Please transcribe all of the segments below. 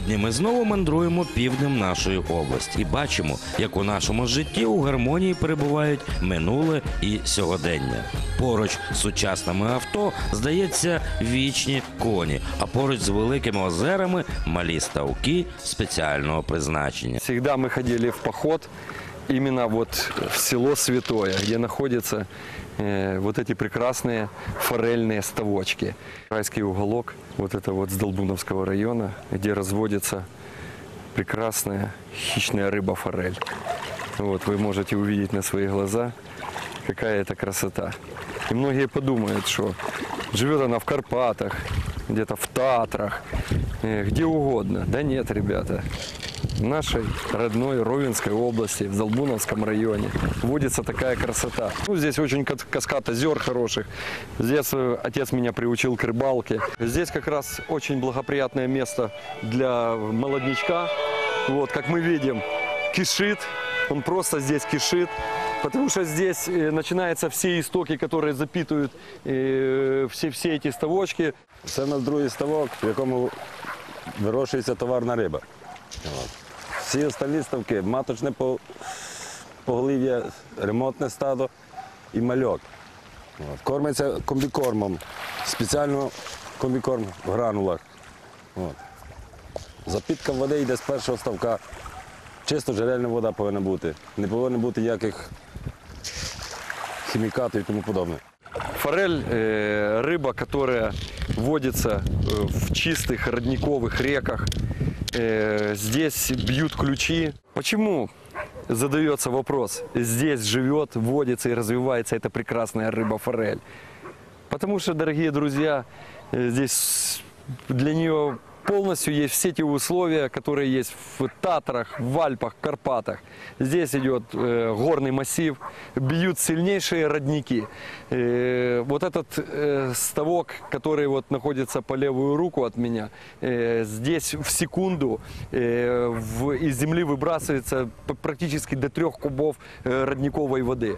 Сьогодні ми знову мандруємо півднем нашої області і бачимо, як у нашому житті у гармонії перебувають минуле і сьогодення. Поруч з сучасними авто здається вічні коні, а поруч з великими озерами малі ставки спеціального призначення. Завжди ми ходили в поход именно вот в село Святое, где находятся э, вот эти прекрасные форельные ставочки. Райский уголок, вот это вот с Долбуновского района, где разводится прекрасная хищная рыба форель. Вот вы можете увидеть на свои глаза, какая это красота. И многие подумают, что живет она в Карпатах, где-то в Татрах, э, где угодно. Да нет, ребята. В нашей родной Ровенской области, в Залбуновском районе, водится такая красота. Ну, здесь очень кас- каскад озер хороших. Здесь отец меня приучил к рыбалке. Здесь как раз очень благоприятное место для молоднячка. Вот, как мы видим, кишит. Он просто здесь кишит. Потому что здесь э, начинаются все истоки, которые запитывают э, все, все эти ставочки. Це у нас другий ставок, в якому вирощується товарна риба. От. Всі остальні ставки маточне по- поголів'я, ремонтне стадо і мальок. От. Кормиться комбікормом, спеціально комбікорм в гранулах. От. Запітка води йде з першого ставка. Чисто джерельна вода повинна бути. Не повинно бути ніяких хімікатів і тому подобне. Форель э, рыба, которая водится э, в чистых родниковых реках. Э, здесь бьют ключи. Почему? Задается вопрос. Здесь живет, водится и развивается эта прекрасная рыба форель. Потому что, дорогие друзья, э, здесь для нее полностью есть все те условия, которые есть в Татрах, в Альпах, Карпатах. Здесь идет э, горный массив, бьют сильнейшие родники. Э, вот этот э, ставок, который вот находится по левую руку от меня, э, здесь в секунду э, в- из земли выбрасывается п- практически до трех кубов э, родниковой воды.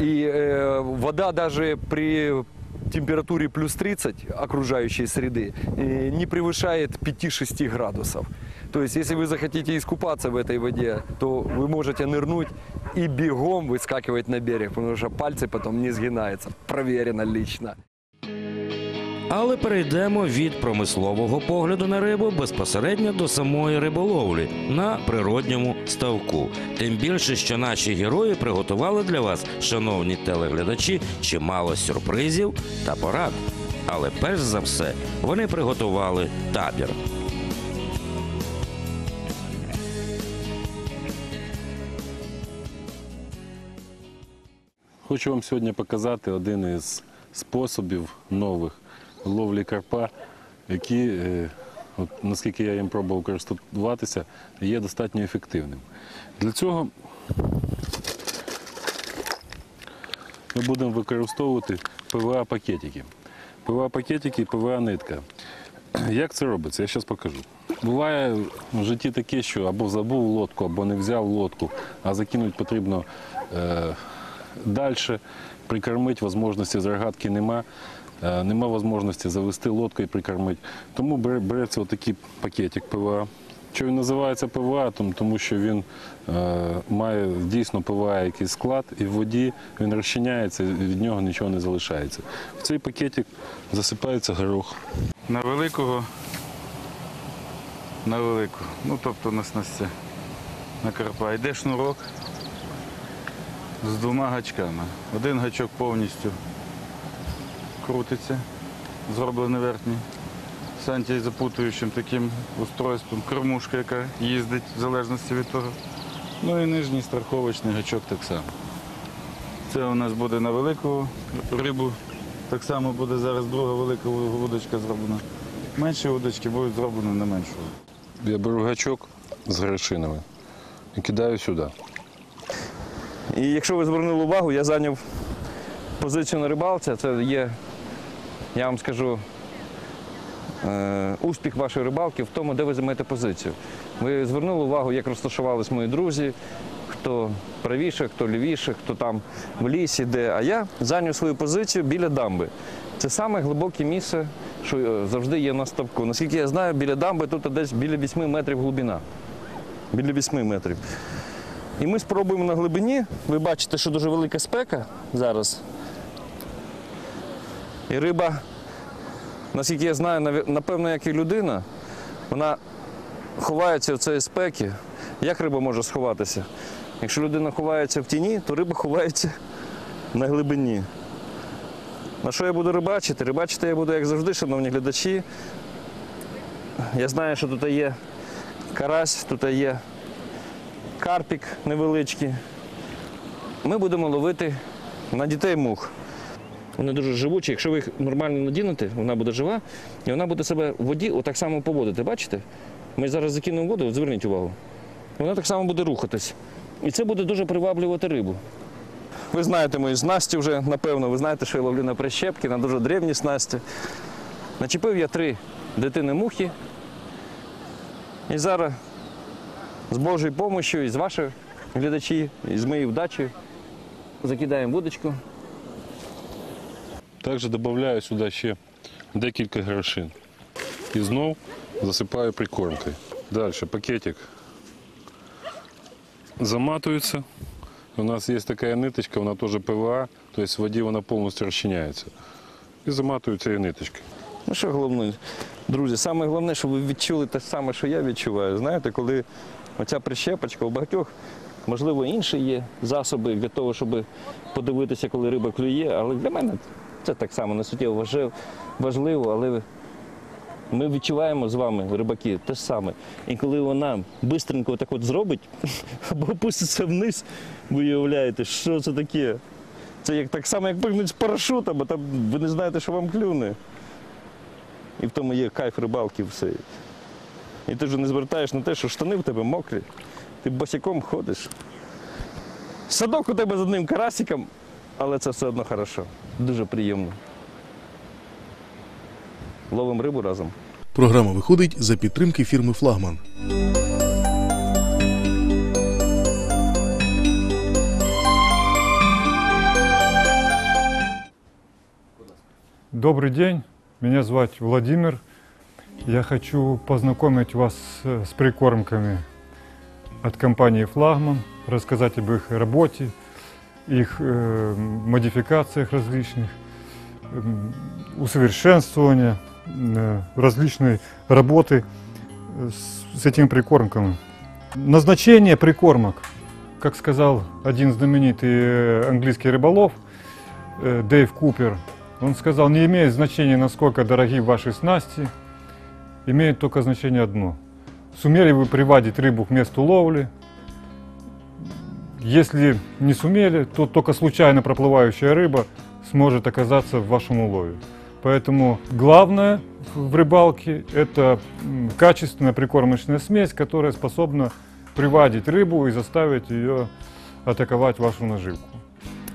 И э, вода даже при температуре плюс 30 окружающей среды э, не превышает 5-6 градусов. То есть, если вы захотите искупаться в этой воде, то вы можете нырнуть и бегом выскакивать на берег, потому что пальцы потом не сгинаются. Проверено лично. Але перейдемо від промислового погляду на рибу безпосередньо до самої риболовлі на природньому ставку. Тим більше, що наші герої приготували для вас, шановні телеглядачі, чимало сюрпризів та порад. Але перш за все вони приготували табір. Хочу вам сьогодні показати один із способів нових ловлі карпа, які, е, от, наскільки я їм пробував користуватися, є достатньо ефективним. Для цього ми будемо використовувати ПВА-пакетики. ПВА-пакетики і ПВА-нитка. Як це робиться? Я зараз покажу. Буває в житті таке, що або забув лодку, або не взяв лодку, а закинути потрібно е, далі, прикормити, можливості з рогатки нема. Е, нема можливості завести лодку і прикормити. Тому береться отакий пакетик ПВА. Що він називається ПВА? Тому, що він е, має дійсно ПВА якийсь склад, і в воді він розчиняється, від нього нічого не залишається. В цей пакетик засипається горох. На великого, на велику. Ну, тобто на снасті. На карпа. Йде шнурок з двома гачками. Один гачок повністю крутиться, зроблений верхній. З антизапутуючим таким устройством, кормушка, яка їздить в залежності від того. Ну і нижній страховочний гачок так само. Це у нас буде на велику рибу. Так само буде зараз друга велика вудочка зроблена. Менші вудочки будуть зроблені на меншу. Я беру гачок з грошинами і кидаю сюди. І якщо ви звернули увагу, я зайняв позицію на рибалці. Це є, я вам скажу, е, успіх вашої рибалки в тому, де ви займаєте позицію. Ви звернули увагу, як розташувались мої друзі, хто правіше, хто лівіше, хто там в лісі, де. А я зайняв свою позицію біля дамби. Це саме глибоке місце, що е, завжди є на ставку. Наскільки я знаю, біля дамби тут десь біля 8 метрів глибина. Біля 8 метрів. І ми спробуємо на глибині. Ви бачите, що дуже велика спека зараз. І риба, наскільки я знаю, напевно, як і людина, вона ховається в цієї спеки. Як риба може сховатися? Якщо людина ховається в тіні, то риба ховається на глибині. На що я буду рибачити? Рибачити я буду, як завжди, шановні глядачі. Я знаю, що тут є карась, тут є карпік невеличкий. Ми будемо ловити на дітей мух. Вони дуже живучі. Якщо ви їх нормально надінете, вона буде жива, і вона буде себе в воді отак само поводити. Бачите? Ми зараз закинемо воду, зверніть увагу. Вона так само буде рухатись. І це буде дуже приваблювати рибу. Ви знаєте мої снасті вже, напевно, ви знаєте, що я ловлю на прищепки, на дуже древні снасті. Начепив я три дитини мухи. І зараз з Божою допомогою і з вашою глядачі, і з моєю вдачею закидаємо вудочку. Також додаю сюди ще декілька грошин. І знов засипаю прикормкою. Далі пакетик заматується. У нас є така ниточка, вона теж ПВА, тобто в воді вона повністю розчиняється. І заматую цією ниточкою. Ну що головне, друзі, саме головне, щоб ви відчули те саме, що я відчуваю. Знаєте, коли оця прищепочка у багатьох, можливо, інші є засоби для того, щоб подивитися, коли риба клює, але для мене це так само не суттєво важливо, але ми відчуваємо з вами, рибаки, те ж саме. І коли вона швидко так от зробить або опуститься вниз, ви уявляєте, що це таке. Це як так само, як пригнуть з парашута, бо там ви не знаєте, що вам клюне. І в тому є кайф рибалки все. І ти вже не звертаєш на те, що штани в тебе мокрі, ти босиком ходиш. Садок у тебе з одним карасиком, але це все одно хорошо. Дуже приємно. Ловимо рибу разом. Програма виходить за підтримки фірми Флагман. Добрый день, меня зовут Владимир. Я хочу познакомить вас с прикормками от компании «Флагман», рассказать об их работе, их э, модификациях различных, м, усовершенствования, э, различной работы э, с, этими прикормками. Назначение прикормок, как сказал один знаменитый английский рыболов, Дэйв Купер, он сказал, не имеет значения, насколько дороги ваши снасти, имеет только значение одно. Сумели вы приводить рыбу к месту ловли? Если не сумели, то только случайно проплывающая рыба сможет оказаться в вашем улове. Поэтому главное в рыбалке – это качественная прикормочная смесь, которая способна приводить рыбу и заставить ее атаковать вашу наживку.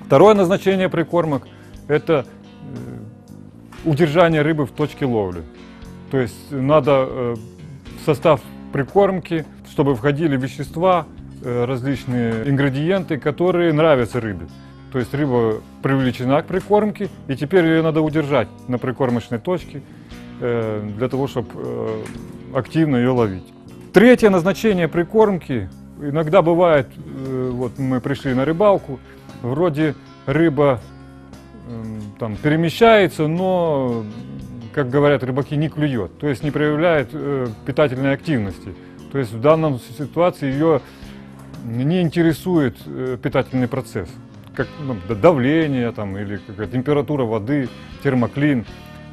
Второе назначение прикормок – это э, удержание рыбы в точке ловли. То есть надо э, в состав прикормки, чтобы входили вещества, различные ингредиенты, которые нравятся рыбе. То есть рыба привлечена к прикормке, и теперь ее надо удержать на прикормочной точке э, для того, чтобы активно ее ловить. Третье назначение прикормки. Иногда бывает, э, вот мы пришли на рыбалку, вроде рыба эм, там перемещается, но, как говорят рыбаки, не клюет, то есть не проявляет э, питательной активности. То есть в данном ситуации ее не интересует э, питательный процесс, как ну, давление там, или какая температура воды, термоклин.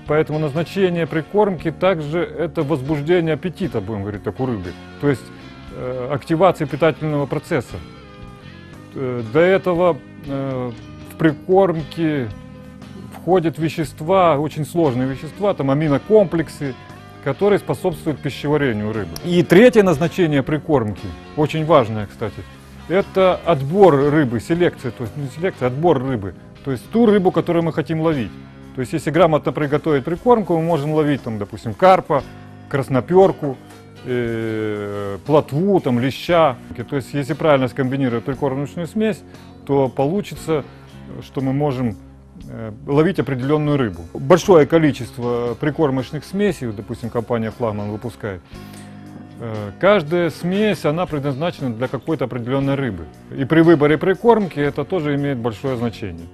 Поэтому назначение прикормки также это возбуждение аппетита, будем говорить так, у рыбы. То есть э, активация питательного процесса. Э, До этого э, в прикормке входят вещества, очень сложные вещества, там аминокомплексы, которые способствуют пищеварению рыбы. И третье назначение прикормки, очень важное, кстати, это отбор рыбы, селекция, то есть не селекция, а отбор рыбы. То есть ту рыбу, которую мы хотим ловить. То есть если грамотно приготовить прикормку, мы можем ловить, там, допустим, карпа, красноперку, э, плотву, там, леща. То есть если правильно скомбинировать прикормочную смесь, то получится, что мы можем ловить определенную рыбу. Большое количество прикормочных смесей, допустим, компания «Флагман» выпускает, Э, Каждая смесь, она предназначена для какой-то определенной рыбы. И при выборе прикормки это тоже имеет большое значение.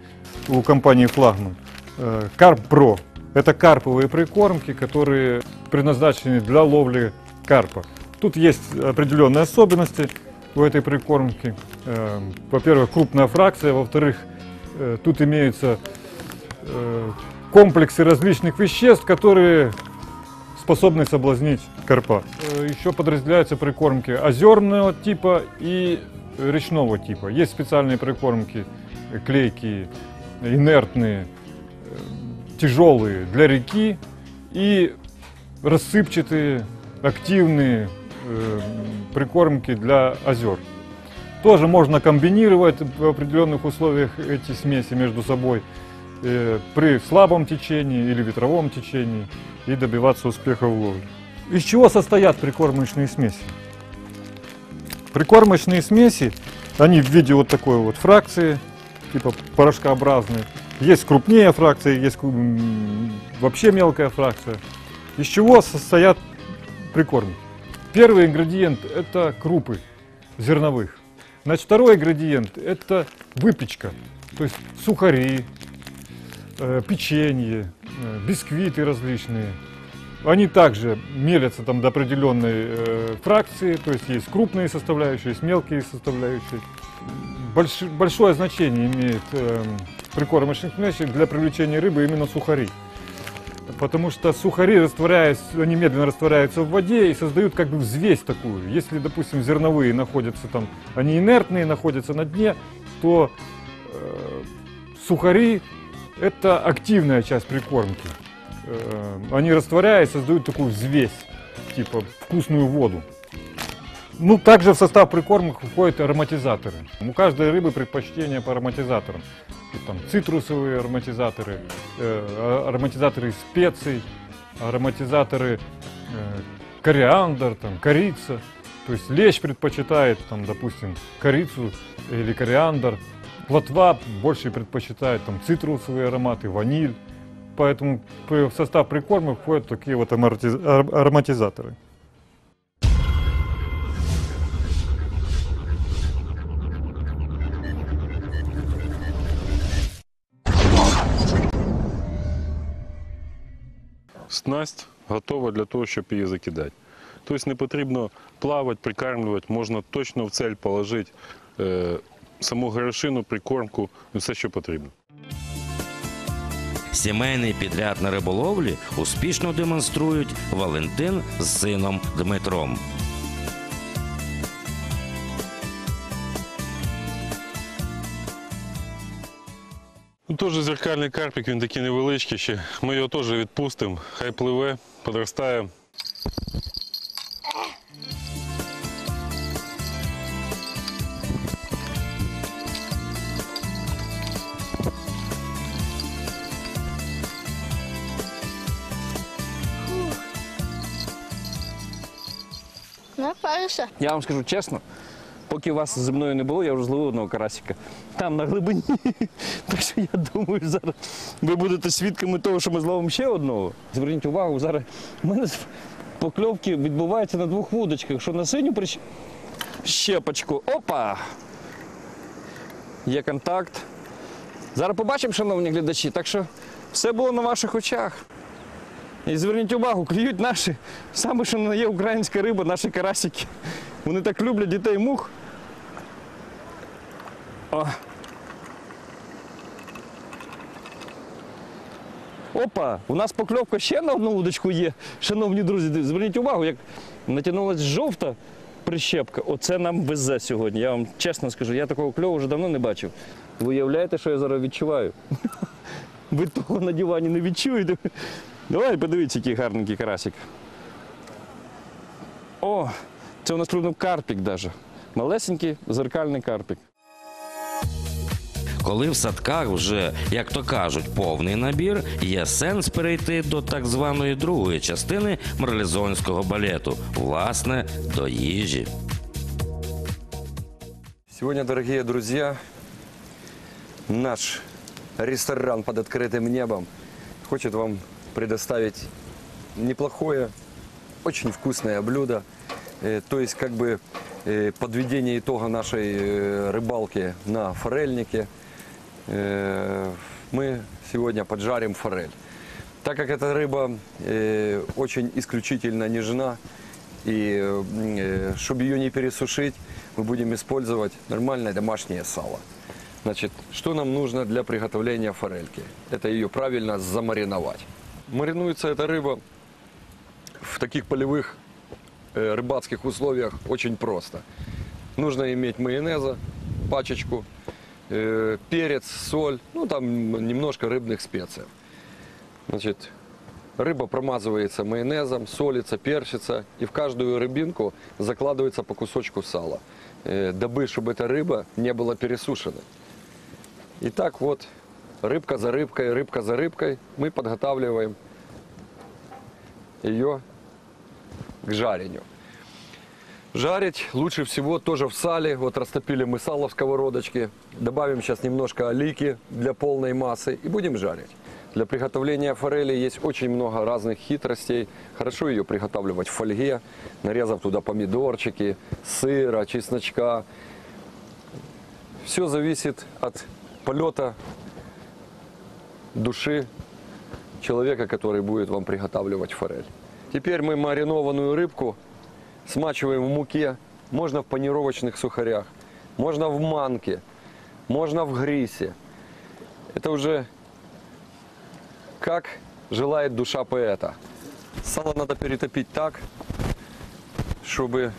У компании «Флагман» э, Карп Про – это карповые прикормки, которые предназначены для ловли карпа. Тут есть определенные особенности у этой прикормки. Э, Во-первых, крупная фракция, во-вторых, э, тут имеются э, комплексы различных веществ, которые способны соблазнить карпа. Э, Еще подразделяются прикормки озерного типа и речного типа. Есть специальные прикормки э, клейкие, инертные, э, тяжелые для реки и рассыпчатые, активные э, прикормки для озер. Тоже можно комбинировать в определенных условиях эти смеси между собой э, при слабом течении или ветровом течении и добиваться успеха в ловле. Из чего состоят прикормочные смеси? Прикормочные смеси, они в виде вот такой вот фракции, типа порошкообразные. Есть крупнее фракции, есть вообще мелкая фракция. Из чего состоят прикормки? Первый ингредиент – это крупы зерновых. Значит, второй ингредиент – это выпечка, то есть сухари, э, печенье, э, бисквиты различные. Они также мелятся там до определенной э, фракции, то есть есть крупные составляющие, есть мелкие составляющие. Больш- большое значение имеет э, прикормочных смесей для привлечения рыбы именно сухари. Потому что сухари, растворяясь, они медленно растворяются в воде и создают как бы взвесь такую. Если, допустим, зерновые находятся там, они инертные, находятся на дне, то э, сухари – это активная часть прикормки. Э, они растворяясь, создают такую взвесь, типа вкусную воду. Ну, также в состав прикормок входят ароматизаторы. У каждой рыбы предпочтение по ароматизаторам. Там цитрусовые ароматизаторы, э, а- ароматизаторы из специй, ароматизаторы э, кориандр, там, корица. То есть лещ предпочитает, там, допустим, корицу или кориандр. Плотва больше предпочитает там, цитрусовые ароматы, ваниль. Поэтому в состав прикормок входят такие вот ароматизаторы. Снасть готова для того, щоб її закидати. Тобто не потрібно плавати, прикармлювати, можна точно в цель положити е, саму горошину, прикормку, і все, що потрібно. Сімейний підряд на риболовлі успішно демонструють Валентин з сином Дмитром. Теж зеркальний карпік, він такий невеличкий ще. Ми його теж відпустимо, хай пливе, подростає. Я вам скажу чесно, поки вас зі мною не було, я вже зловив одного карасика. Там на глибині. Так що я думаю, зараз ви будете свідками того, що ми зловимо ще одного. Зверніть увагу, зараз у мене покльовки відбуваються на двох вудочках, що на синю прищ... щепочку. Опа! Є контакт. Зараз побачимо, шановні глядачі. Так що все було на ваших очах. І зверніть увагу, клюють наші, саме що не є українська риба, наші карасики. Вони так люблять дітей мух. О. Опа, у нас покльовка ще на одну удочку є. Шановні друзі, зверніть увагу, як натягнулася жовта прищепка. Оце нам везе сьогодні. Я вам чесно скажу, я такого кльову вже давно не бачив. Ви уявляєте, що я зараз відчуваю? Ви того на дивані не відчуєте. Давай подивіться, який гарненький карасик. О, це у нас клюнув карпік даже. Малесенький зеркальний карпік Коли в садках вже, як то кажуть, повний набір, є сенс перейти до так званої другої частини марлезонського балету, власне, до їжі. Сегодня, дорогие друзья, наш ресторан под открытым небом хочет вам предоставить неплохое, очень вкусное блюдо. Э, То есть как бы э, подведение итога нашей э, рыбалки на форельнике. Э, Мы сегодня поджарим форель. Так как эта рыба э, очень исключительно нежна, и э, чтобы ее не пересушить, мы будем использовать нормальное домашнее сало. Значит, что нам нужно для приготовления форельки? Это ее правильно замариновать. Маринуется эта рыба в таких полевых рыбацких условиях очень просто. Нужно иметь майонеза, пачечку, э, перец, соль, ну там немножко рыбных специй. Значит, рыба промазывается майонезом, солится, перчится, и в каждую рыбинку закладывается по кусочку сала, э, дабы, чтобы эта рыба не была пересушена. И так вот, рыбка за рыбкой, рыбка за рыбкой, мы подготавливаем ее к жарению. Жарить лучше всего тоже в сале. Вот растопили мы сало в сковородочке. Добавим сейчас немножко олейки для полной массы и будем жарить. Для приготовления форели есть очень много разных хитростей. Хорошо ее приготавливать в фольге, нарезав туда помидорчики, сыра, чесночка. Все зависит от полета души человека, который будет вам приготавливать форель. Теперь мы маринованную рыбку смачиваем в муке, можно в панировочных сухарях, можно в манке, можно в грисе. Это уже как желает душа поэта. Сало надо перетопить так, чтобы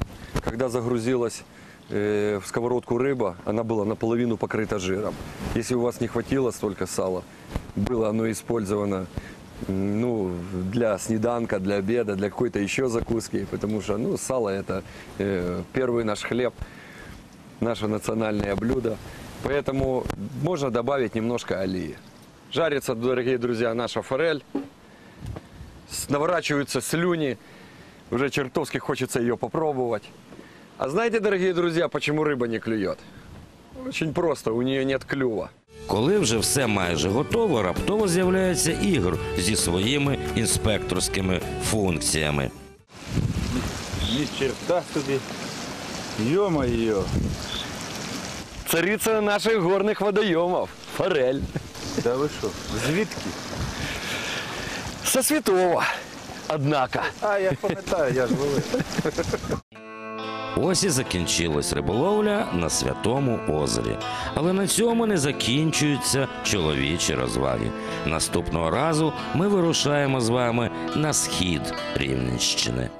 когда загрузилась э, в сковородку рыба, она была наполовину покрыта жиром. Если у вас не хватило столько сала, было оно использовано м, ну, для снеданка, для обеда, для какой-то еще закуски, потому что ну, сало это э, первый наш хлеб, наше национальное блюдо. Поэтому можно добавить немножко олии. Жарится, дорогие друзья, наша форель. Наворачиваются слюни. Уже чертовски хочется ее попробовать. А знаете, дорогие друзья, почему рыба не клюет? Очень просто, у нее нет клюва. Коли вже все майже готово, раптово з'являється Ігор зі своїми інспекторськими функціями. Ні черта собі. Йо-моє. Царица наших горных водоемов. Форель. Та ви що? Звідки? Со святого. Однако. А, я пам'ятаю, я ж ловив. Ось і закінчилась риболовля на святому озері. Але на цьому не закінчуються чоловічі розваги. Наступного разу ми вирушаємо з вами на схід Рівненщини.